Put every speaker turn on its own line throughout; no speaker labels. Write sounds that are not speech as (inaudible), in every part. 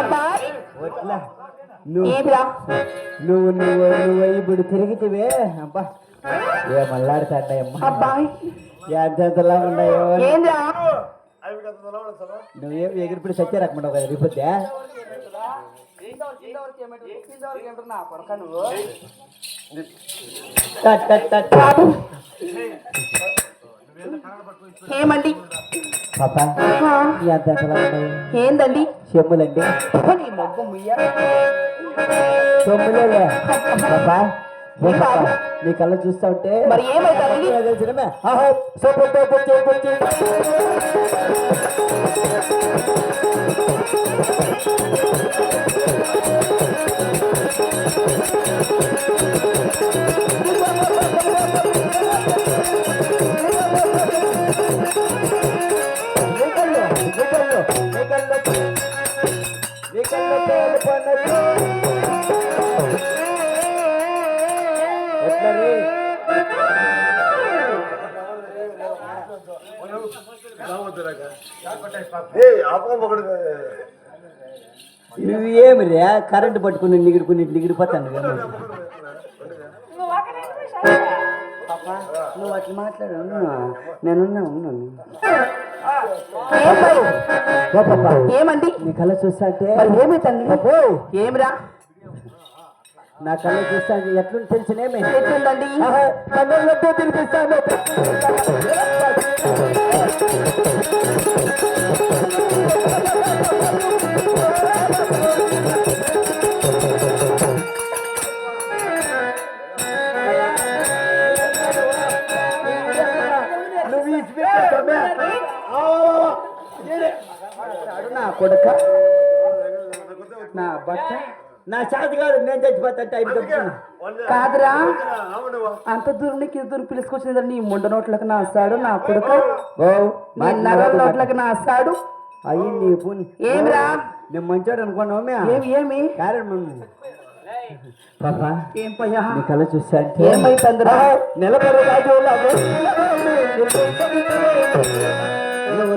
అబ్బాయ్
వట్లా నువ్వు నువ్వు నువ్వు ఇప్పుడు తిరిగితివే. అబ్బా ఏ మల్లాడుతాడమ్మా
అబ్బాయ్
ఎంతలా ఉన్నాయో. నువ్వేం ఎగిరిపడి సత్య రకమంటావు కదా రిపోతే
ఏమండి
పాపా
ఏందండి?
చెమ్ములండి.
మొగ్గ ముయ్య.
సొమ్ములేలే పాపా ఓ పాపా, నీ కళ్ళ చూస్తా ఉంటే
మరి ఏమైందండి
అదే సినిమా. ఆహా సూపర్ సూపర్ సూపర్ నీకల్లో ఇవి ఏమి రే కరెంట్ పట్టుకుని నిగిడుకుని నిగిడిపోతాను నువ్వు. అట్లా మాట్లాడు నేనున్నా ఉన్నాను
ఏమై? ఏమండి?
నీ కళ్ళ చూస్తా అంటే
మరి ఏమైందండి ఏమిరా?
నా కళ్ళ చూస్తా అంటే ఎట్లుంది తెలిసినేమి
ఎట్లుందండి?
కన్నులతో తినిపిస్తాను. (laughs) నా బట్ట నా చేతి కాదు నేను చచ్చిపోతా టైం చెప్తున్నా
కాదురా. అంత దూరం నీకు దూరం పిలుచుకొచ్చింది నీ ముండ నోట్లకు నా అస్తాడు నా కొడుకు.
ఓ
నీ నగల నోట్లకు నా అస్తాడు.
అయ్యి నీ పూని
ఏమిరా?
నేను మంచోడు అనుకున్నామే
ఏమి ఏమి?
కారణం పాపా
ఏం పయ్యా?
నీ కళ చూస్తా అంటే
ఏమైతుందిరా
నిలబడి రాజు నువ్వు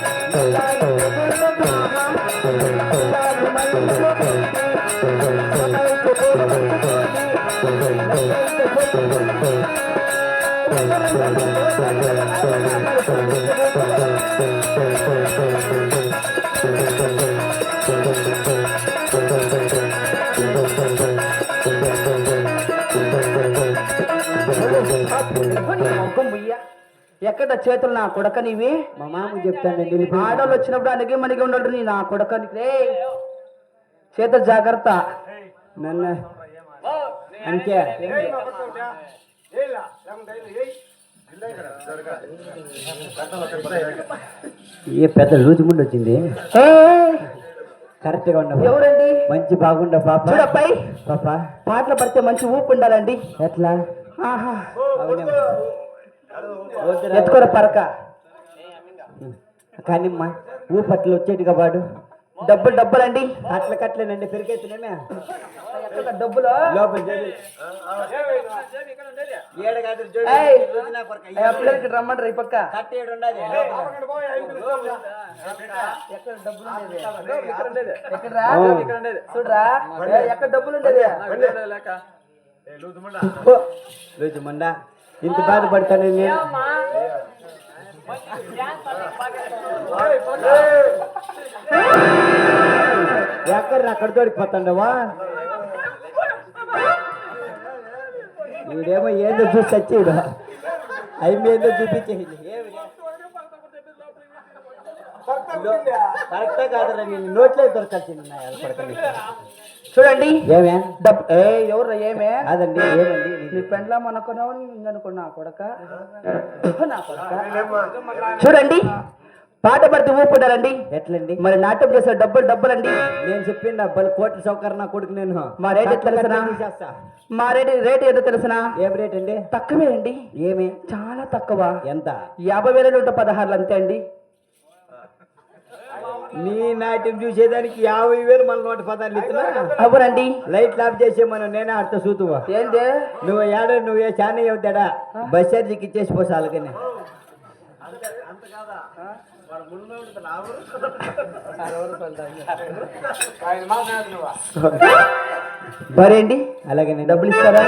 నంగవల్లి
మొగ్గం ముయ్య ఎక్కడ చేతులు నా కొడక నీవి
మా మామ చెప్తాను
ఆడోళ్ళు వచ్చినప్పుడు అడిగి మనిగి ఉండడు నీ నా కొడక రే చేతులు జాగ్రత్త.
నన్ను. అంతే. ఏ పెద్ద లూజు ముందు వచ్చింది? కరెక్ట్గా ఉండవు
ఎవరండి?
మంచి బాగుండ పాప.
చూడపై
పాప.
పాటలు పడితే మంచి ఊపు ఉండాలండి.
ఎట్లా?
ఆహా. ఎత్తుకోర పరక.
కానిమ్మా ఊపట్లు వచ్చేట్టుగా వాడు.
డబ్బులు డబ్బులండి.
అట్ల కట్లేనండి పెరిగెత్తునేమే
ఎక్కడ డబ్బులు.
లోపల
రమ్మంటారు ఈ పక్క? డబ్బులు. చూడరా. ఎక్కడ డబ్బులు ఉండేది?
ఇంత బాధపడతాను నేను. ఎక్కడ అక్కడ దొరికిపోతాండవా వీడేమో ఏందో చూసి చచ్చిడు అవి ఏందో చూపించే. కరెక్టే కాదురా నేను నోట్లే దొరకాల్సింది నా
చూడండి.
ఏమే?
ఎవరు ఏమే?
కాదండి ఏమండి?
నీ పెండ్లాం అనుకున్నావు అనుకున్నా కొడక? నా కొడక? చూడండి పాట పడితే ఊపుడారండి
ఎట్లండి?
మరి నాట్యం చేసే డబ్బులు డబ్బులండి.
నేను చెప్పింది డబ్బులు కోట్ల సౌకర్యం నా కొడుకు నేను.
మా రేట్ ఎట్లా తెలుసునా. మా రేట్ రేట్ ఏదో తెలుసునా?
ఏం రేట్ అండి
తక్కువే అండి
ఏమి?
చాలా తక్కువ.
ఎంత?
యాభై వేల నూట పదహారులు అంతే అండి.
నీ నాట్యం చూసేదానికి యాభై వేలు మన నూట పదాలు ఇస్తున్నా?
అవునండి
లైట్ ఆఫ్ చేసే మనం నేనే అర్థ సూతువా?
ఏంది?
నువ్వు ఏడో నువ్వే చాలా అవుతాడా? బస్ ఛార్జీకి ఇచ్చేసి పోసా అలాగనే
బరే అండి
అలాగనే
డబ్బులు ఇస్తారా?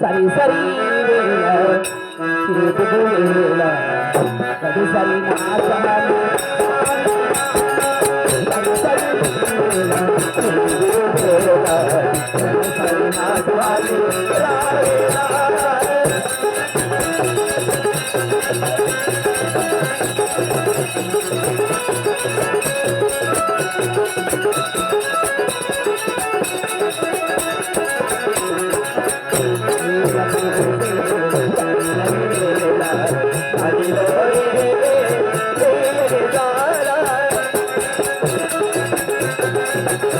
సరి సరి వేళ, చేతుకు సరి సరి నా Thank you.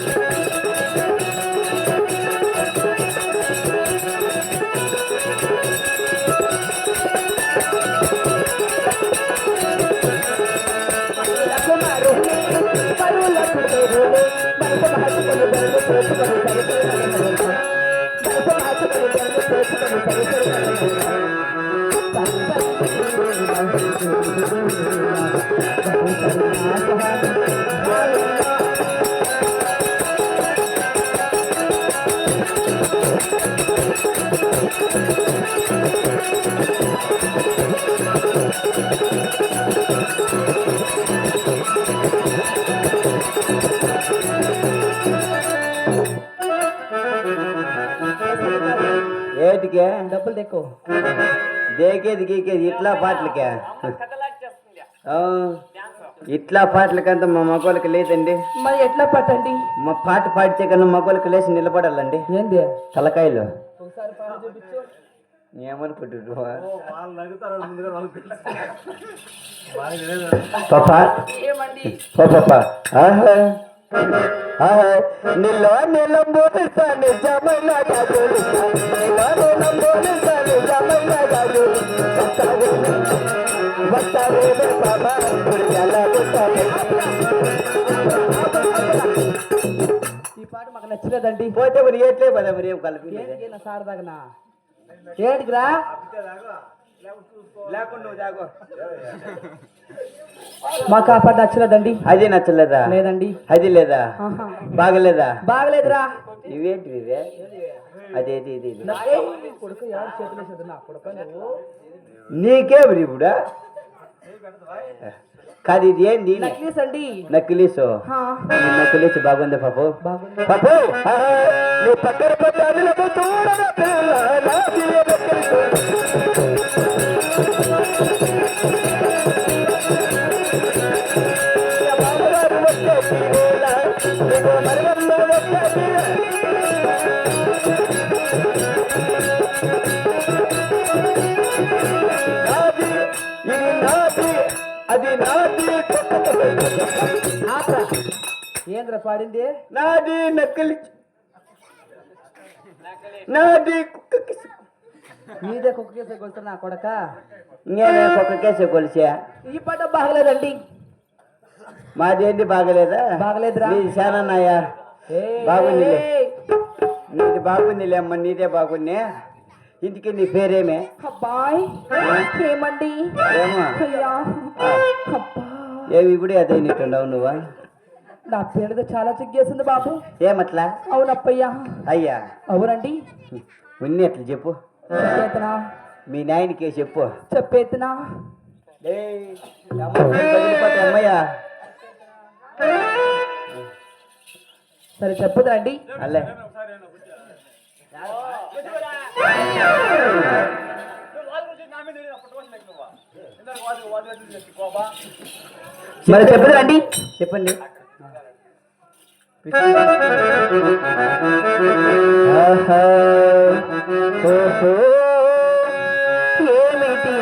ఏటికే
డబ్బులు తెక్కో
దేకేది గీకేది ఇట్లా పాటలకే ఆ, ఇట్లా పాటలకంతా మా మగవాళ్ళకి లేదండి.
మరి ఎట్లా పట్టండి
మా పాట పాడితే కన్నా మగవాళ్ళకి లేచి నిలబడాలండి.
ఏంది?
తలకాయలు.
ఒకసారి పాట చూపించు.
ఏమనుకుంటున్నావా? పాపా.
ఏమండి?
పాపా ఆహా. ఆహా. నిల్లో నిజమైన వస్తావే బాబా గుడియాల గుట్టావే
పాట మాకు నచ్చలేదండి.
పోతే మరి ఏట్లే పద మరి ఏం కలిపి
సార్ మాకు ఆ పాట నచ్చలేదండి.
అది నచ్చలేదా?
లేదండి.
అది లేదా. బాగలేదా?
బాగలేదురా.
ఇవేంటి ఇవే? అదేది ఇది ఇది. నీకే ఇప్పుడు కాదు ఇది ఏంది?
నక్లీస్ అండి.
నక్కిలీసు
హా.
నక్కిలీసు బాగుంది పాపు పాపు నీ పక్కన పట్టాలకు పిల్ల. నా జీవ
ఏంద్రా పాడింది?
నాది నకిలి. నాది కుక్కకి
నీదే కుక్క కేసే నా కొడక?
నేనే కుక్కకేసే కొలిసా
ఈ పాట బాగలేదండి.
మాదేంది బాగలేదా?
బాగలేదురా.
నీది బాగుందిలే.
ఏయ్.
నీది బాగుందిలే అమ్మ నీదే బాగుంది. ఇంటికి నీ పేరేమే?
అబ్బాయ్ ఏమండి?
ఏమో?
అబ్బా.
ఏమి ఇప్పుడు అదైనట్టున్నావు నువ్వా?
నా పేరుతో చాలా చిగ్గేసింది బాబు.
ఏమట్లా?
అవునప్పయ్యా.
అయ్యా.
అవునండి.
ఉన్ని అట్లా చెప్పు?
చెప్పేతనా?
మీ నాయనకే చెప్పు.
చెప్పేతనా?
అమ్మయ్యా.
సరే చెప్పుదండి
అల్లే.
మరి చెప్పుదండి
చెప్పండి. ఆహా, ఓహో, ఏమిటి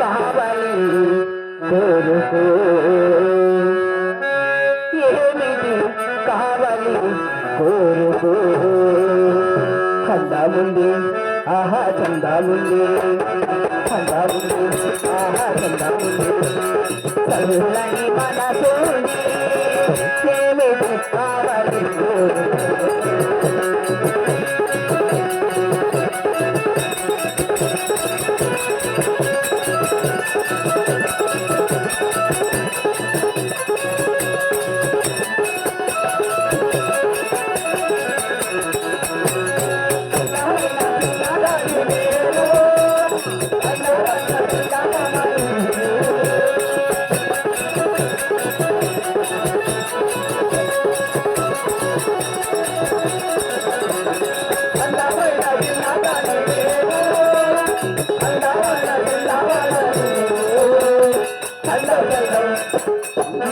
కావాలి కోరుకో? ఏమిటి కావాలి కోరుకో? చందాముంది ఆహా చందాముంది చందాముంది ఆహా చందాముంది చల్లని మనసుని Thank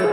you.